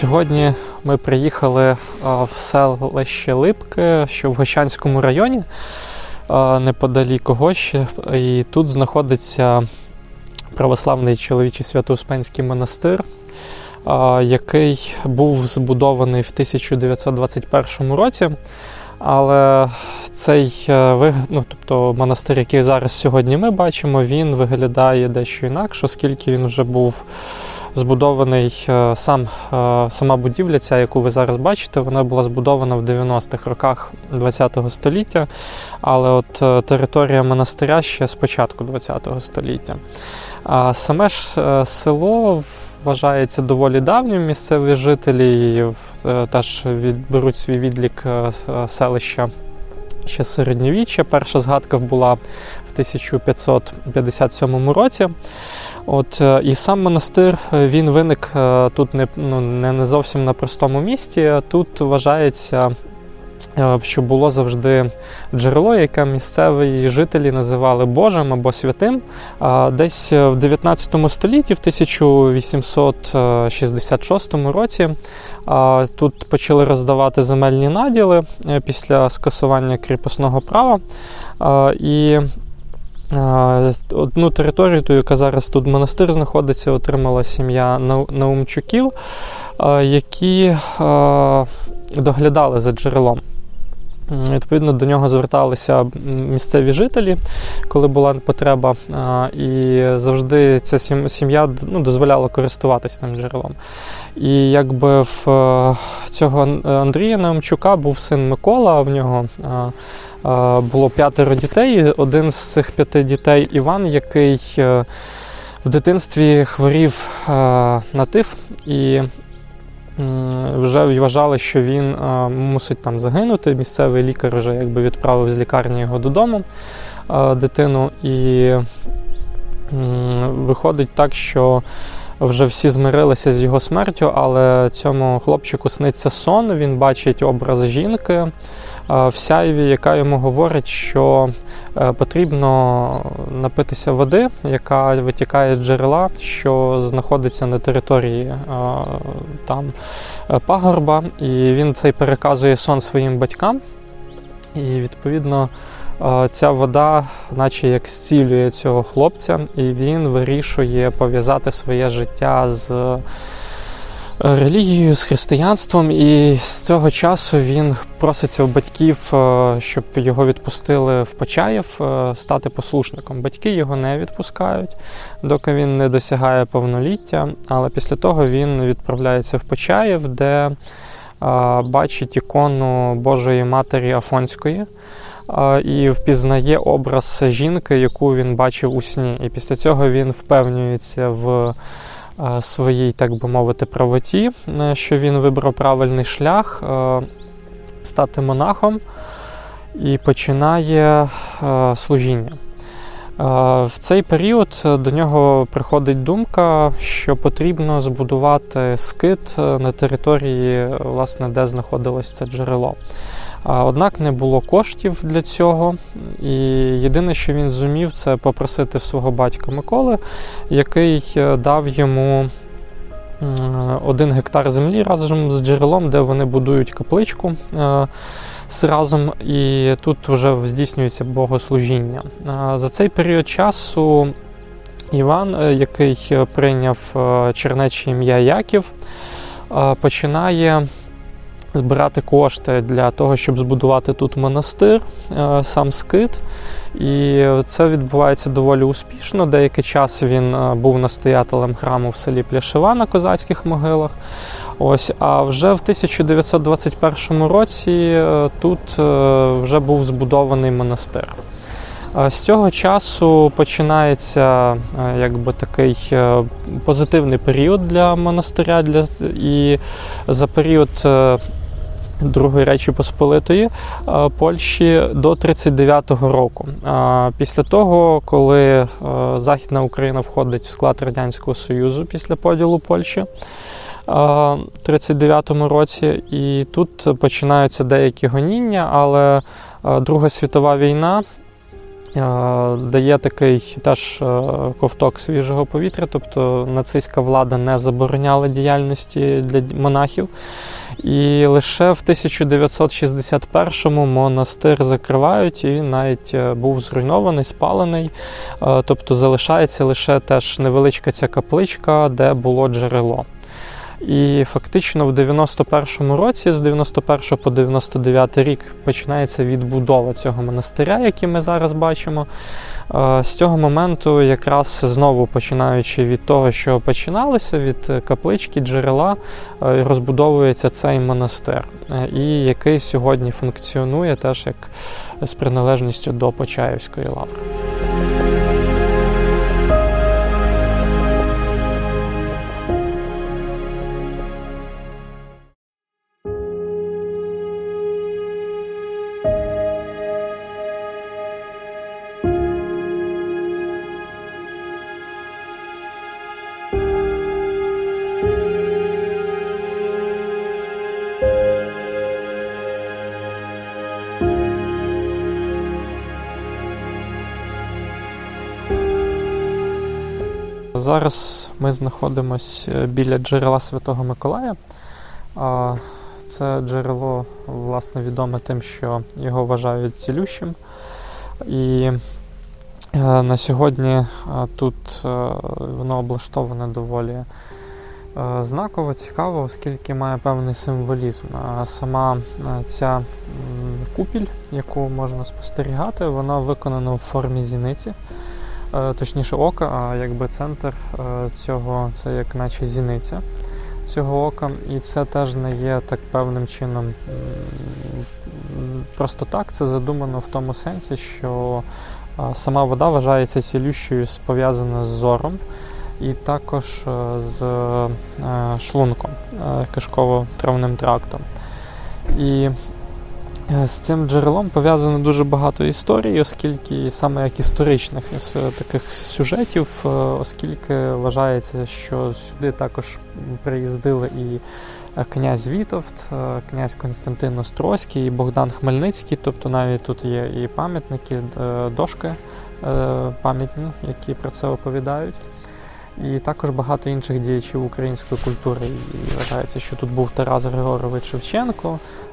Сьогодні ми приїхали в селище Липки, що в Гощанському районі, неподалік Гощі. І тут знаходиться православний чоловічий свято-успенський монастир, який був збудований в 1921 році. Але цей е, ну, тобто монастир, який зараз сьогодні ми бачимо, він виглядає дещо інакше, оскільки він вже був збудований е, сам, е, сама будівля, ця, яку ви зараз бачите, вона була збудована в 90-х роках ХХ століття, але от е, територія монастиря ще з початку ХХ століття. А саме ж село вважається доволі давнім. Місцеві жителі теж відберуть свій відлік селища ще середньовіччя. Перша згадка була в 1557 році. От, е, і сам монастир е, він виник е, тут не, ну, не, зовсім на простому місці. Тут вважається, що було завжди джерело, яке місцеві жителі називали Божим або святим. Десь в 19 столітті, в 1866 році, тут почали роздавати земельні наділи після скасування кріпосного права. І Одну територію, ту, яка зараз тут монастир знаходиться, отримала сім'я Наумчуків, які доглядали за джерелом. Відповідно, до нього зверталися місцеві жителі, коли була потреба, і завжди ця сім'я ну, дозволяла користуватися цим джерелом. І якби в е, цього Андрія Наумчука був син Микола, в нього було п'ятеро дітей. Один з цих п'яти дітей Іван, який е, в дитинстві хворів е, на тиф і вже вважали, що він е, мусить там загинути. Місцевий лікар вже якби відправив з лікарні його додому е, дитину. І виходить так, що вже всі змирилися з його смертю, але цьому хлопчику сниться сон. Він бачить образ жінки е, в сяйві, яка йому говорить, що е, потрібно напитися води, яка витікає з джерела, що знаходиться на території е, там е, пагорба. І він цей переказує сон своїм батькам. І відповідно е, ця вода, наче як зцілює цього хлопця, і він вирішує пов'язати своє життя з е, релігією, з християнством. І з цього часу він проситься в батьків, е, щоб його відпустили в Почаєв е, стати послушником. Батьки його не відпускають, доки він не досягає повноліття. Але після того він відправляється в Почаєв, де е, бачить ікону Божої Матері Афонської. е, І впізнає образ жінки, яку він бачив у сні. І після цього він впевнюється в е, своїй, так би мовити, правоті, е, що він вибрав правильний шлях е, стати монахом і починає е, служіння. Е, В цей період до нього приходить думка, що потрібно збудувати скит е, на території, власне, де знаходилось це джерело. Однак не було коштів для цього, і єдине, що він зумів, це попросити в свого батька Миколи, який е, дав йому один гектар землі разом з джерелом, де вони будують капличку е, разом, і тут вже здійснюється богослужіння. За цей період часу Іван, е, який е, прийняв е, чернече ім'я Яків, е, починає збирати кошти для того, щоб збудувати тут монастир, е, сам скит. І це відбувається доволі успішно. Деякий час він е, був настоятелем храму в селі Пляшева на козацьких могилах. Ось, а вже в 1921 році е, тут вже був збудований монастир. З цього часу починається е, якби такий е, позитивний період для монастиря. Для, і за період е, Другої Речі Посполитої Польщі до 39-го року. Після того, коли Західна Україна входить в склад Радянського Союзу після поділу Польщі. в 39-му році, і тут починаються деякі гоніння, але Друга світова війна дає такий теж е, ковток свіжого повітря, тобто нацистська влада не забороняла діяльності для монахів. І лише в 1961-му монастир закривають і навіть е, був зруйнований, спалений. Е, Тобто залишається лише теж невеличка ця капличка, де було джерело. І фактично в 91-му році, з 91 по 99 рік, починається відбудова цього монастиря, який ми зараз бачимо. Е, З цього моменту, якраз знову починаючи від того, що починалося, від каплички, джерела, е, розбудовується цей монастир, е, і який сьогодні функціонує теж як з приналежністю до Почаївської лаври. Зараз ми знаходимося біля джерела Святого Миколая. Це джерело власне відоме тим, що його вважають цілющим. І е, на сьогодні е, тут е, воно облаштоване доволі е, знаково, цікаво, оскільки має певний символізм. Сама е, ця купіль, яку можна спостерігати, вона виконана в формі зіниці. Е, точніше ока, а якби центр е, цього це як наче зіниця цього ока, і це теж не є так певним чином просто так. Це задумано в тому сенсі, що е, сама вода вважається цілющою, пов'язана з зором. І також з шлунком, е, кишково-травним трактом. І З цим джерелом пов'язано дуже багато історій, оскільки саме як історичних е, таких сюжетів, е, оскільки вважається, що сюди також приїздили і е, князь Вітовт, е, князь Константин Острозький і Богдан Хмельницький. Тобто навіть тут є і пам'ятники, е, дошки е, пам'ятні, які про це оповідають. І також багато інших діячів української культури. І вважається, що тут був Тарас Григорович Шевченко, е,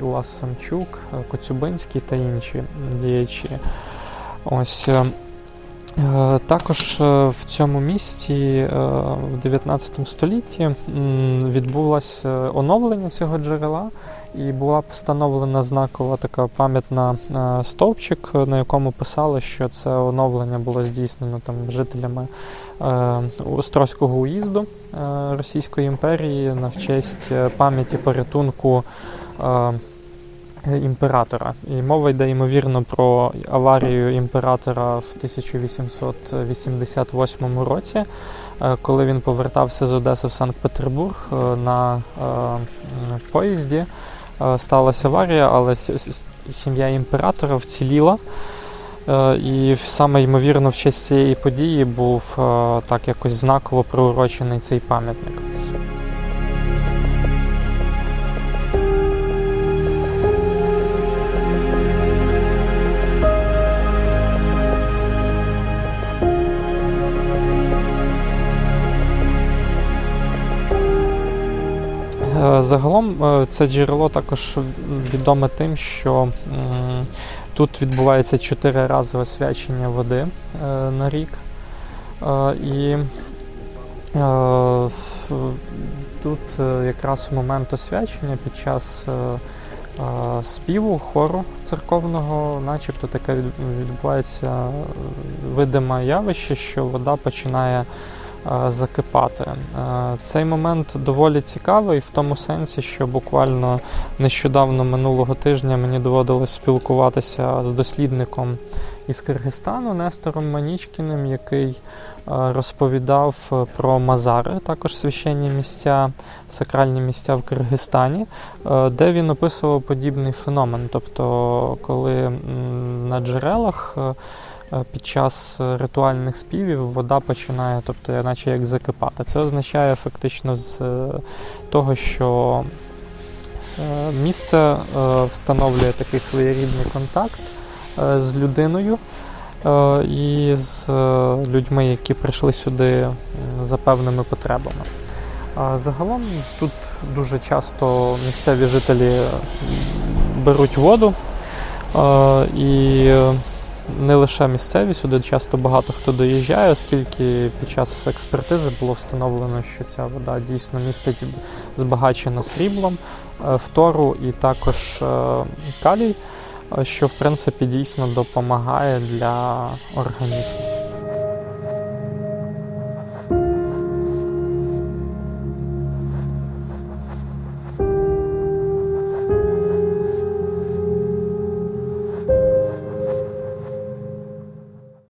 Ілас Самчук, е, Коцюбинський та інші діячі. Ось. Е, Також е, в цьому місті е, в 19 столітті відбулося оновлення цього джерела, і була встановлена знакова така пам'ятна стовпчик, на якому писали, що це оновлення було здійснено там жителями Острозького уїзду Російської імперії на честь пам'яті порятунку імператора. І мова йде ймовірно про аварію імператора в 1888 році, е, коли він повертався з Одеси в Санкт-Петербург е, на е, поїзді. Сталася аварія, але сім'я імператора вціліла. І саме ймовірно в честь цієї події був так якось знаково приурочений цей пам'ятник. Загалом е, це джерело також відоме тим, що тут відбувається чотири рази освячення води е, на рік. Е, І тут якраз в момент освячення під час співу хору церковного, начебто таке відбувається видиме явище, що вода починає закипати. Е, Цей момент доволі цікавий в тому сенсі, що буквально нещодавно минулого тижня мені доводилось спілкуватися з дослідником із Киргизстану Нестором Манічкіним, який е, розповідав е, про Мазари, також священні місця, сакральні місця в Киргизстані, е, де він описував подібний феномен. Тобто, коли на джерелах під час ритуальних співів вода починає, тобто, наче як закипати. Це означає фактично з того, що місце встановлює такий своєрідний контакт з людиною е, і з е, людьми, які прийшли сюди за певними потребами. Загалом тут дуже часто місцеві жителі беруть воду е, і не лише місцеві, сюди часто багато хто доїжджає, оскільки під час експертизи було встановлено, що ця вода дійсно містить збагачена сріблом, е, фтору і також е, калій, е, що в принципі дійсно допомагає для організму.